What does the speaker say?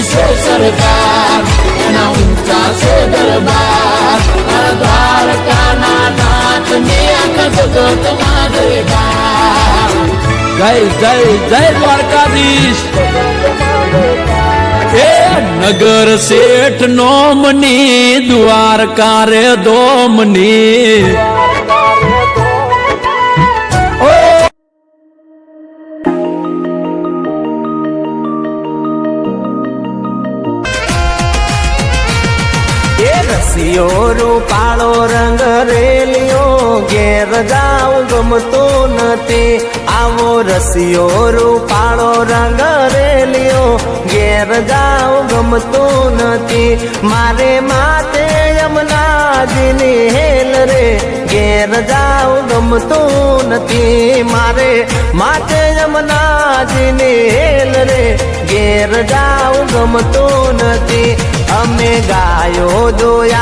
મોદી છે સરકાર એના ઊંચા છે દરબાર દ્વારકાના નાથને આખા જગતમાં જયકાર જય જય જય દ્વારકાધીશ નગર શેઠ નોમની દ્વારકા રે દોમની એ રસિયો રૂપાળો રંગ રેલિયો ઘેર જાવ ગમતો નથી. આવો રસિયો રૂપાળો રંગ રેલિયો ઘેર જાવ ગમતો નથી. મારે માતે યમુનાજીની હેલ રે, ઘેર જાવ ગમતો નથી. મારે માતે યમુનાજીની હેલ રે, ઘેર જાવ ગમતો નથી. आयो दोया